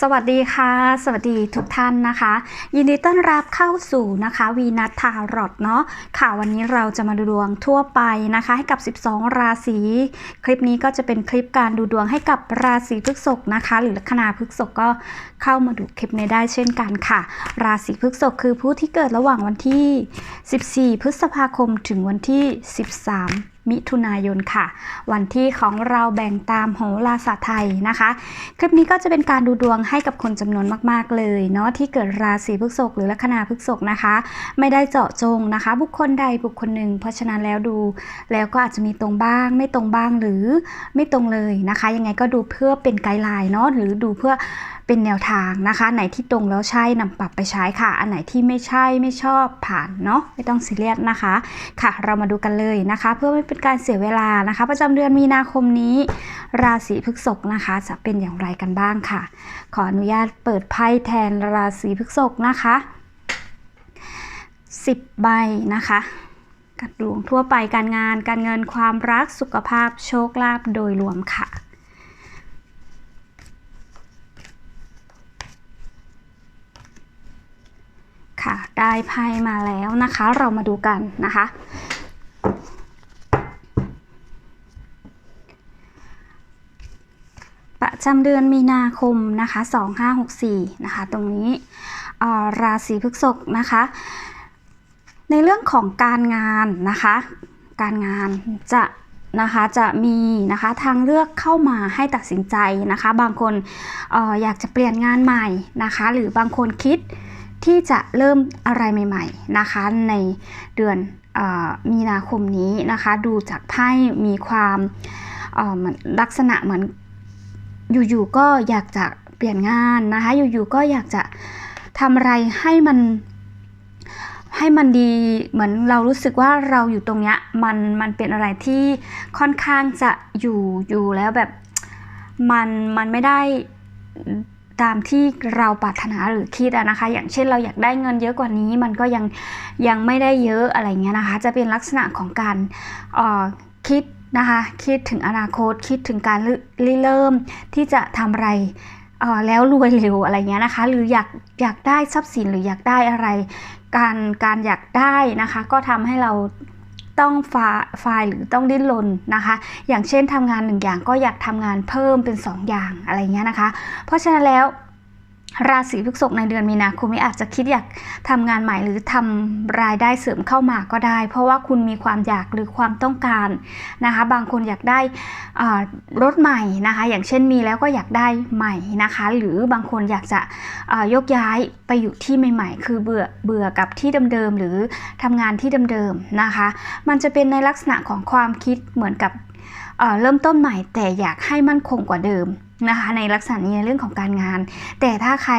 สวัสดีค่ะ สวัสดีทุกท่านนะคะ ยินดีต้อนรับเข้าสู่นะคะวีนัททารอตเนาะค่ะวันนี้เราจะมาดูดวงทั่วไปนะคะ ให้กับ 12 ราศีคลิปนี้ก็จะเป็นคลิปการดูดวงให้กับราศีพฤษภนะคะ หรือลัคนาพฤษภก็เข้ามาดูคลิปนี้ได้เช่นกันค่ะ ราศีพฤษภคือผู้ที่เกิดระหว่างวันที่ 14 พฤษภาคมถึงวันที่ 13 มิถุนายนค่ะ วันที่ของเราแบ่งตามโหราศาสตร์ไทยนะคะ คลิปนี้ก็จะเป็นการดูดวงให้กับคนจำนวนมากๆเลยเนาะที่เกิดราศีพฤษภหรือลัคนาพฤษภนะคะ ไม่ได้เจาะจงนะคะ บุคคลใดบุคคลหนึ่ง เพราะฉะนั้นแล้วดู แล้วก็อาจจะมีตรงบ้าง ไม่ตรงบ้างหรือไม่ตรงเลยนะคะ ยังไงก็ดูเพื่อเป็นไกด์ไลน์เนาะหรือดูเพื่อ เป็นแนวทางนะคะ ไหนที่ตรงแล้วใช่นำปรับไปใช้ค่ะ อันไหนที่ไม่ใช่ไม่ชอบผ่านเนาะไม่ต้องซีเรียสนะคะค่ะ เรามาดูกันเลยนะคะ เพื่อไม่เป็นการเสียเวลานะคะ ประจำเดือนมีนาคมนี้ ราศีพฤษภนะคะ จะเป็นอย่างไรกันบ้างค่ะ ขออนุญาตเปิดไพ่แทนราศีพฤษภนะคะ10ใบนะคะกัดดวงทั่วไปการงาน การเงินความรักสุขภาพโชคลาภโดยรวมค่ะ ค่ะ ได้ไพ่มาแล้วนะคะ เรามาดูกันนะคะ ประจำเดือนมีนาคมนะคะ 2564 นะคะ ตรงนี้อ่อราศีพฤษภนะคะ ในเรื่องของการงานนะคะ การงานจะนะคะจะมีนะคะทางเลือกเข้ามาให้ตัดสินใจนะคะ บางคนอออยากจะเปลี่ยนงานใหม่นะคะ หรือบางคนคิด ที่จะเริ่มอะไรใหม่ ๆนะคะ ในเดือนออมีนาคมนี้นะคะ ดูจากไพ่มีความเหมือนลักษณะเหมือนอยู่ๆก็อยากจะเปลี่ยนงานนะคะ อยู่ๆก็อยากจะทำอะไรให้มันให้มันดีเหมือนเรารู้สึกว่าเราอยู่ตรงเนี้ยมันมันเป็นอะไรที่ค่อนข้างจะอยู่อยู่แล้วแบบมันมันไม่ได้ ตามที่เราปรารถนาหรือคิดนะคะ อย่างเช่นเราอยากได้เงินเยอะกว่านี้ มันก็ยังยังไม่ได้เยอะอะไรเงี้ยนะคะ จะเป็นลักษณะของการออคิดนะคะ คิดถึงอนาคต คิดถึงการริเริ่มที่จะทำอะไรออแล้วรวยเร็วอะไรเงี้ยนะคะ หรืออยากอยากได้ทรัพย์สินหรืออยากได้อะไร การการอยากได้นะคะ ก็ทำให้เรา ต้องฟาไฟล์หรือต้องดิ้นรนนะคะ อย่างเช่นทำงานหนึ่งอย่างก็อยากทำงานเพิ่มเป็นสองอย่างอะไรเงี้ยนะคะ เพราะฉะนั้นแล้ว ราศีพฤษภในเดือนมีนาคมนี้อาจจะคิดอยากทำงานใหม่หรือทำรายได้เสริมเข้ามาก็ได้ เพราะว่าคุณมีความอยากหรือความต้องการนะคะ บางคนอยากได้รถใหม่นะคะ อย่างเช่นมีแล้วก็อยากได้ใหม่นะคะ หรือบางคนอยากจะยกย้ายไปอยู่ที่ใหม่ ๆ คือเบื่อเบื่อกับที่เดิมๆหรือทำงานที่เดิมๆนะคะ มันจะเป็นในลักษณะของความคิดเหมือนกับเริ่มต้นใหม่แต่อยากให้มั่นคงกว่าเดิม นะคะในลักษณะนี้ในเรื่องของการงาน แต่ถ้าใคร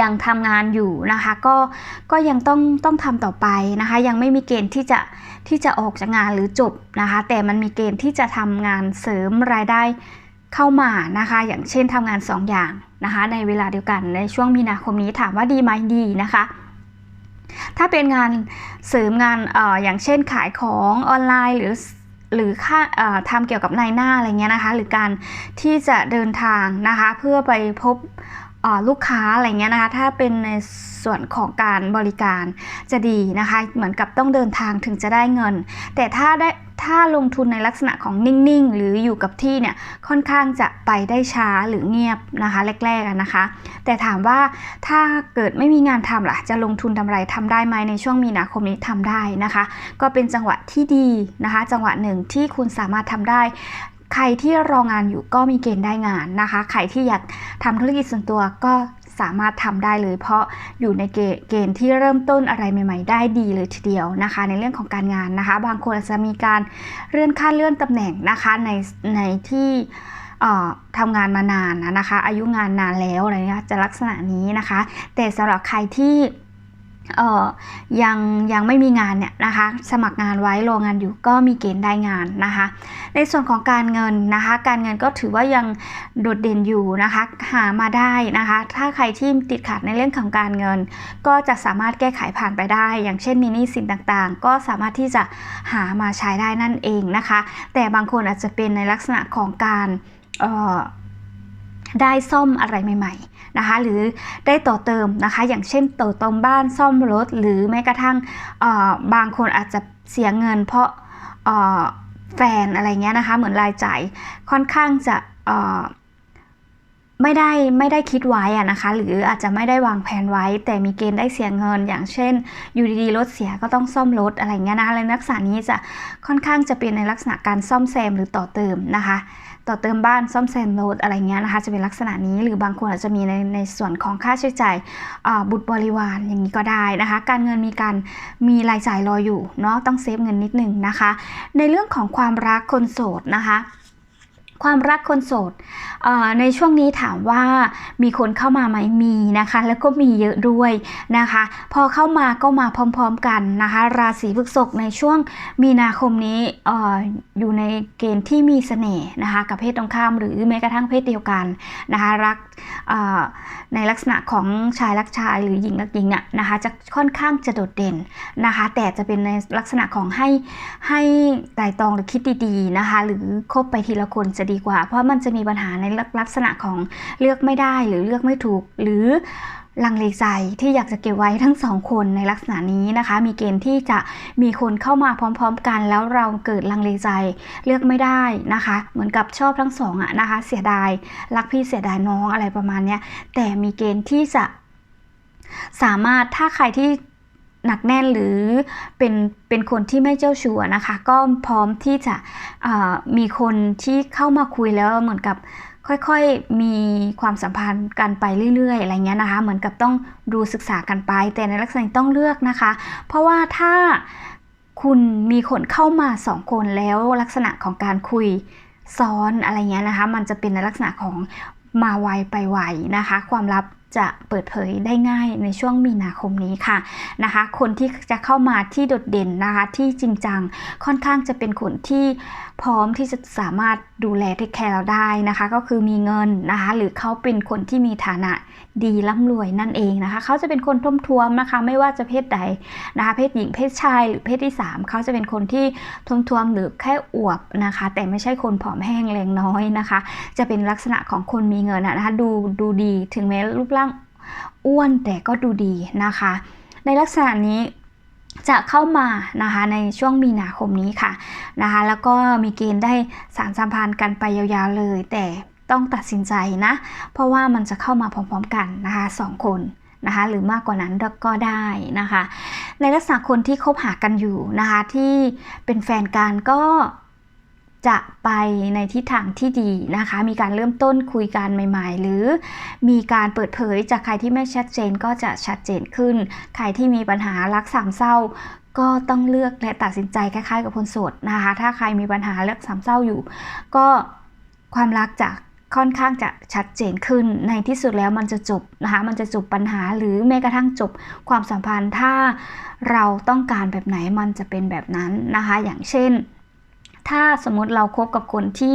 ยังทำงานอยู่นะคะก็ก็ยังต้องต้องทำต่อไปนะคะ ยังไม่มีเกณฑ์ที่จะที่จะออกจากงานหรือจบนะคะ แต่มันมีเกณฑ์ที่จะทำงานเสริมรายได้เข้ามานะคะ อย่างเช่นทำงาน 2 อย่างนะคะ ในเวลาเดียวกันในช่วงมีนาคมนี้ถามว่าดีไหมดีนะคะถ้าเป็นงานเสริมงานเอออย่างเช่นขายของออนไลน์หรือ หรือค่าทำเกี่ยวกับนายหน้าอะไรเงี้ยนะคะ หรือการที่จะเดินทางนะคะ เพื่อไปพบ ลูกค้าอะไรเงี้ยนะคะ ถ้าเป็นในส่วนของการบริการจะดีนะคะ เหมือนกับต้องเดินทางถึงจะได้เงิน แต่ถ้าได้ถ้าลงทุนในลักษณะของนิ่งๆ หรืออยู่กับที่เนี่ยค่อนข้างจะไปได้ช้าหรือเงียบนะคะแรกๆนะคะ แต่ถามว่าถ้าเกิดไม่มีงานทำล่ะ จะลงทุนทำอะไรทำได้ไหมในช่วงมีนาคมนี้ทำได้นะคะ ก็เป็นจังหวะที่ดีนะคะ จังหวะหนึ่งที่คุณสามารถทำได้ ใครที่รองานอยู่ก็มีเกณฑ์ได้งานนะคะ ใครที่อยากทำธุรกิจส่วนตัวก็สามารถทำได้เลย เพราะอยู่ในเกณฑ์ที่เริ่มต้นอะไรใหม่ ๆ ได้ดีเลยทีเดียวนะคะ ในเรื่องของการงานนะคะ บางคนอาจจะมีการเลื่อนขั้นเลื่อนตำแหน่งนะคะในในที่ทำงานมานานนะคะ อายุงานนานแล้วอะไรเงี้ยจะลักษณะนี้นะคะ แต่สำหรับใครที่ เอ่อยังยังไม่มีงานเนี่ยนะคะสมัครงานไว้รองานอยู่ก็มีเกณฑ์ได้งานนะคะ ในส่วนของการเงินนะคะ การเงินก็ถือว่ายังโดดเด่นอยู่นะคะ หามาได้นะคะ ถ้าใครที่ติดขัดในเรื่องของการเงิน ก็จะสามารถแก้ไขผ่านไปได้ อย่างเช่นมีหนี้สินต่างๆ ก็สามารถที่จะหามาใช้ได้นั่นเองนะคะ แต่บางคนอาจจะเป็นในลักษณะของการออได้ซ่อมอะไรใหม่ ๆ นะคะหรือได้ต่อเติมนะคะ อย่างเช่นต่อเติมบ้านซ่อมรถ หรือแม้กระทั่งบางคนอาจจะเสียเงิน เพราะแฟนอะไรเงี้ยนะคะ เหมือนรายจ่ายค่อนข้างจะไม่ได้ไม่ได้คิดไว้อะนะคะ หรืออาจจะไม่ได้วางแผนไว้ แต่มีเกณฑ์ได้เสียเงิน อย่างเช่นอยู่ดีๆรถเสียก็ต้องซ่อมรถอะไรเงี้ยนะคะในลักษณะนี้จะค่อนข้างจะเป็นในลักษณะการซ่อมแซมหรือต่อเติมนะคะ ต่อเติมบ้านซ่อมแซมรถอะไรเงี้ยนะคะจะเป็นลักษณะนี้หรือบางคนอาจจะมีในในส่วนของค่าใช้จ่ายบุตรบริวารอย่างนี้ก็ได้นะคะ การเงินมีการมีรายจ่ายรออยู่เนาะต้องเซฟเงินนิดนึงนะคะ ในเรื่องของความรักคนโสดนะคะ ความรักคนโสดในช่วงนี้ถามว่ามีคนเข้ามาไหมมีนะคะ แล้วก็มีเยอะด้วยนะคะ พอเข้ามาก็มาพร้อมๆกันนะคะ ราศีพฤษภในช่วงมีนาคมนี้อออยู่ในเกณฑ์ที่มีเสน่ห์นะคะกับเพศตรงข้ามหรือแม้กระทั่งเพศเดียวกันนะคะรักในลักษณะของชายรักชายหรือหญิงรักหญิงน่ะนะคะจะค่อนข้างจะโดดเด่นนะคะ แต่จะเป็นในลักษณะของให้ให้ไต่ตองหรือคิดดีๆนะคะ หรือคบไปทีละคนจะดีกว่า เพราะมันจะมีปัญหาในลักษณะของเลือกไม่ได้หรือเลือกไม่ถูก หรือลังเลใจที่อยากจะเก็บไว้ทั้งสองคนในลักษณะนี้นะคะ มีเกณฑ์ที่จะมีคนเข้ามาพร้อม ๆ กันแล้วเราเกิดลังเลใจเลือกไม่ได้นะคะ เหมือนกับชอบทั้งสองอะนะคะ เสียดายรักพี่เสียดายน้องอะไรประมาณเนี้ยแต่มีเกณฑ์ที่จะสามารถถ้าใครที่ หนักแน่นหรือเป็นเป็นคนที่ไม่เจ้าชู้นะคะ ก็พร้อมที่จะมีคนที่เข้ามาคุยแล้วเหมือนกับค่อยๆ มีความสัมพันธ์กันไปเรื่อยๆ อะไรเงี้ยนะคะ เหมือนกับต้องดูศึกษากันไป แต่ในลักษณะต้องเลือกนะคะ เพราะว่าถ้าคุณมีคนเข้ามาสองคนแล้วลักษณะของการคุยซ้อนอะไรเงี้ยนะคะ มันจะเป็นในลักษณะของมาไวไปไวนะคะ ความลับ จะเปิดเผยได้ง่ายในช่วงมีนาคมนี้ค่ะนะคะ คนที่จะเข้ามาที่โดดเด่นนะคะที่จริงจังค่อนข้างจะเป็นคนที่พร้อมที่จะสามารถ ดูแลเทคแคร์เราได้นะคะ ก็คือมีเงินนะคะ หรือเขาเป็นคนที่มีฐานะดีร่ำรวยนั่นเองนะคะ เขาจะเป็นคนท่มท้วมนะคะ ไม่ว่าจะเพศใดนะคะ เพศหญิงเพศชายหรือเพศที่ 3 เขาจะเป็นคนที่ท่มท้วมหรือแค่อวบนะคะ แต่ไม่ใช่คนผอมแห้งแรงน้อยนะคะ จะเป็นลักษณะของคนมีเงินนะคะดูดูดีถึงแม้รูปร่างอ้วนแต่ก็ดูดีนะคะ ในลักษณะนี้ จะเข้ามานะคะในช่วงมีนาคมนี้ค่ะนะคะแล้วก็มีเกณฑ์ได้สารสัมพันธ์กันไปยาวๆเลย แต่ต้องตัดสินใจนะ เพราะว่ามันจะเข้ามาพร้อมๆกันนะคะสองคนนะคะหรือมากกว่านั้นก็ได้นะคะ ในลักษณะคนที่คบหากันอยู่นะคะที่เป็นแฟนกันก็ จะไปในทิศทางที่ดีนะคะ มีการเริ่มต้นคุยกันใหม่ ๆ หรือมีการเปิดเผยจากใครที่ไม่ชัดเจนก็จะชัดเจนขึ้น ใครที่มีปัญหารักสามเศร้า ก็ต้องเลือกและตัดสินใจคล้ายๆ กับคนโสดนะคะ ถ้าใครมีปัญหาเลือกสามเศร้าอยู่ ก็ความรักจะค่อนข้างจะชัดเจนขึ้นในที่สุดแล้วมันจะจบนะคะมันจะจบปัญหาหรือแม้กระทั่งจบความสัมพันธ์ถ้าเราต้องการแบบไหนมันจะเป็นแบบนั้นนะคะ อย่างเช่น ถ้าสมมติเราครบกับคนที่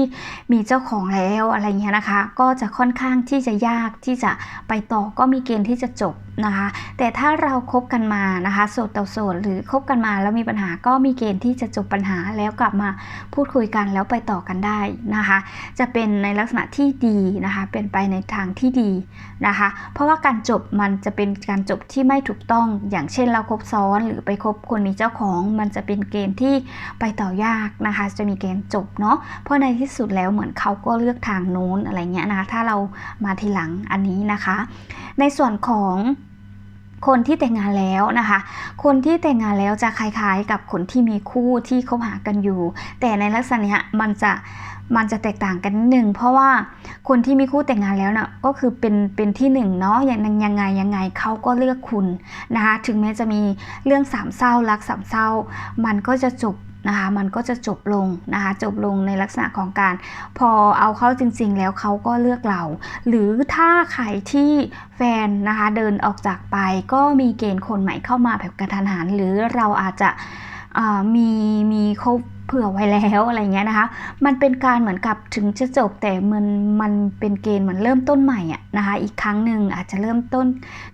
มีเจ้าของแล้วอะไรเงี้ยนะคะ ก็จะค่อนข้างที่จะยากที่จะไปต่อก็มีเกณฑ์ที่จะจบ นะคะ แต่ถ้าเราครบกันมานะคะโสดต่อโสดหรือคบกันมาแล้วมีปัญหาก็มีเกณฑ์ที่จะจบปัญหาแล้วกลับมาพูดคุยกันแล้วไปต่อกันได้นะคะ จะเป็นในลักษณะที่ดีนะคะ เป็นไปในทางที่ดีนะคะ เพราะว่าการจบมันจะเป็นการจบที่ไม่ถูกต้องอย่างเช่นเราคบซ้อนหรือไปคบคนมีเจ้าของ มันจะเป็นเกณฑ์ที่ไปต่อยากนะคะ จะมีเกณฑ์จบเนาะเพราะในที่สุดแล้วเหมือนเขาก็เลือกทางโน้นอะไรเงี้ยนะคะถ้าเรามาทีหลังอันนี้นะคะ ในส่วนของ คนที่แต่งงานแล้วนะคะ คนที่แต่งงานแล้วจะคล้ายๆ กับคนที่มีคู่ที่คบหากันอยู่ แต่ในลักษณะนี้มันจะมันจะแตกต่างกันนิดนึงเพราะว่าคนที่มีคู่แต่งงานแล้วนะ่ะก็คือเป็นเป็นที่หนึ่งเนาะอย่างยังไงยังไงเขาก็เลือกคุณนะคะถึงแม้จะมีเรื่องสามเศร้ารักสามเศร้า มันก็จะจบ นะคะมันก็จะจบลงนะคะจบลงในลักษณะของการ พอเอาเข้าจริงๆ แล้วเขาก็เลือกเรา หรือถ้าใครที่แฟนนะคะเดินออกจากไปก็มีเกณฑ์คนใหม่เข้ามาแบบกระทันหัน หรือเราอาจจะมีมีคบ เผื่อไว้แล้วอะไรเงี้ยนะคะ มันเป็นการเหมือนกับถึงจะจบแต่มันมันเป็นเกณฑ์เหมือนเริ่มต้นใหม่อะนะคะ อีกครั้งหนึ่งอาจจะเริ่มต้น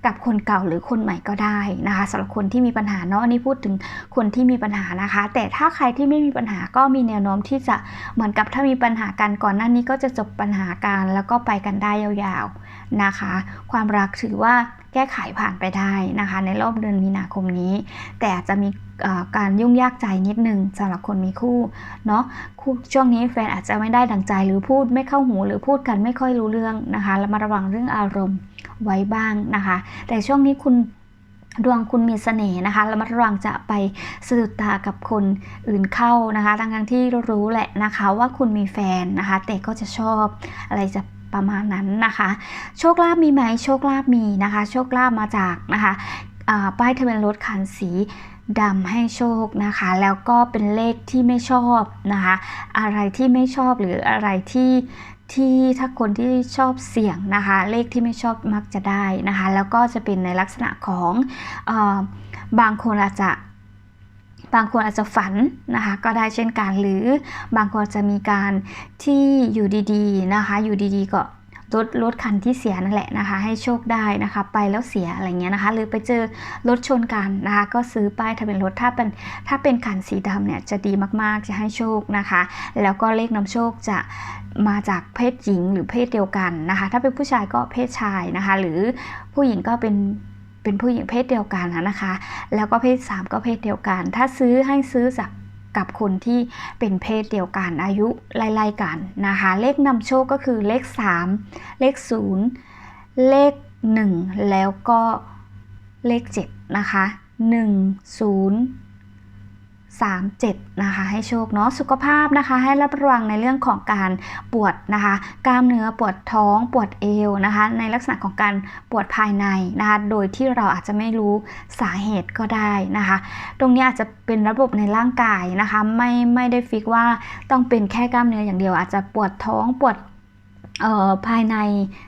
กับคนเก่าหรือคนใหม่ก็ได้นะคะสำหรับคนที่มีปัญหาเนาะอันนี้พูดถึงคนที่มีปัญหานะคะ แต่ถ้าใครที่ไม่มีปัญหาก็มีแนวโน้มที่จะเหมือนกับถ้ามีปัญหากันก่อนหน้านี้ก็จะจบปัญหากันแล้วก็ไปกันได้ยาวๆนะคะ ความรักถือว่าแก้ไขผ่านไปได้นะคะ ในรอบเดือนมีนาคมนี้ แต่อาจจะมี การยุ่งยากใจนิดนึงสำหรับคนมีคู่เนาะคู่ช่วงนี้แฟนอาจจะไม่ได้ดังใจหรือพูดไม่เข้าหูหรือพูดกันไม่ค่อยรู้เรื่องนะคะแล้วมาระวังเรื่องอารมณ์ไว้บ้างนะคะ แต่ช่วงนี้คุณดวงคุณมีเสน่ห์นะคะแล้วมาระวังจะไปสะดุดตากับคนอื่นเข้านะคะทั้งที่รู้แหละนะคะว่าคุณมีแฟนนะคะ แต่ก็จะชอบอะไรจะประมาณนั้นนะคะ โชคลาภมีไหมโชคลาภมีนะคะ โชคลาภมาจากนะคะป้ายทะเบียนรถคันสี ดำให้โชคนะคะ แล้วก็เป็นเลขที่ไม่ชอบนะคะ อะไรที่ไม่ชอบหรืออะไรที่ที่ถ้าคนที่ชอบเสี่ยงนะคะ เลขที่ไม่ชอบมักจะได้นะคะ แล้วก็จะเป็นในลักษณะของออบางคนอาจจะบางคนอาจจะฝันนะคะก็ได้เช่นกันหรือบางคนจะมีการที่อยู่ดีๆนะคะ อยู่ดีๆก็ รถรถคันที่เสียนั่นแหละนะคะ ให้โชคได้นะคะ ไปแล้วเสียอะไรเงี้ยนะคะ หรือไปเจอรถชนกันนะคะ ก็ซื้อป้ายทะเบียนรถถ้าเป็นถ้าเป็นคันสีดำเนี่ยจะดีมากๆจะให้โชคนะคะ แล้วก็เลขนำโชคจะมาจากเพศหญิงหรือเพศเดียวกันนะคะ ถ้าเป็นผู้ชายก็เพศชายนะคะ หรือผู้หญิงก็เป็นเป็นผู้หญิงเพศเดียวกันนะคะ แล้วก็เพศ 3 ก็เพศเดียวกัน ถ้าซื้อให้ซื้อจาก กับคนที่เป็นเพศเดียวกันอายุไล่ๆกันนะคะ เลขนำโชคก็คือเลข 3 เลข 0 เลข 1 แล้วก็เลข 7 นะคะ 1 0 3 7นะคะให้โชคเนาะสุขภาพนะคะให้รับระวังในเรื่องของการปวดนะคะกล้ามเนื้อปวดท้องปวดเอวนะคะในลักษณะของการปวดภายในนะคะโดยที่เราอาจจะไม่รู้สาเหตุก็ได้นะคะ ตรงนี้อาจจะเป็นระบบในร่างกายนะคะไม่ไม่ได้ฟิกว่าต้องเป็นแค่กล้ามเนื้ออย่างเดียว อาจจะปวดท้องปวดเอ่อภายใน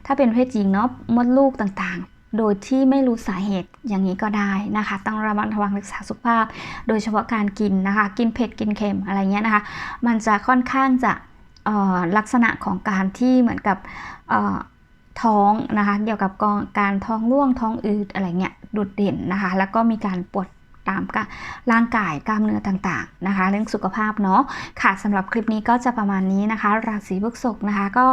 ถ้าเป็นเพศหญิงเนาะมดลูกต่างๆ โดยที่ไม่รู้สาเหตุอย่างนี้ก็ได้นะคะ ต้องระมัดระวังรักษาสุขภาพ โดยเฉพาะการกินนะคะ กินเผ็ดกินเค็มอะไรเงี้ยนะคะ มันจะค่อนข้างจะลักษณะของการที่เหมือนกับท้องนะคะ เกี่ยวกับกองการท้องร่วงท้องอืดอะไรเงี้ยโดดเด่นนะคะ แล้วก็มีการปวด ตามกับร่างกายกล้ามเนื้อต่างๆนะคะ เรื่องสุขภาพเนาะค่ะสำหรับคลิปนี้ก็จะประมาณนี้นะคะ ราศีพฤษภนะคะ ก็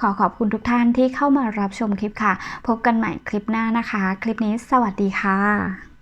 ขอขอบคุณทุกท่านที่เข้ามารับชมคลิปค่ะ พบกันใหม่คลิปหน้านะคะ คลิปนี้สวัสดีค่ะ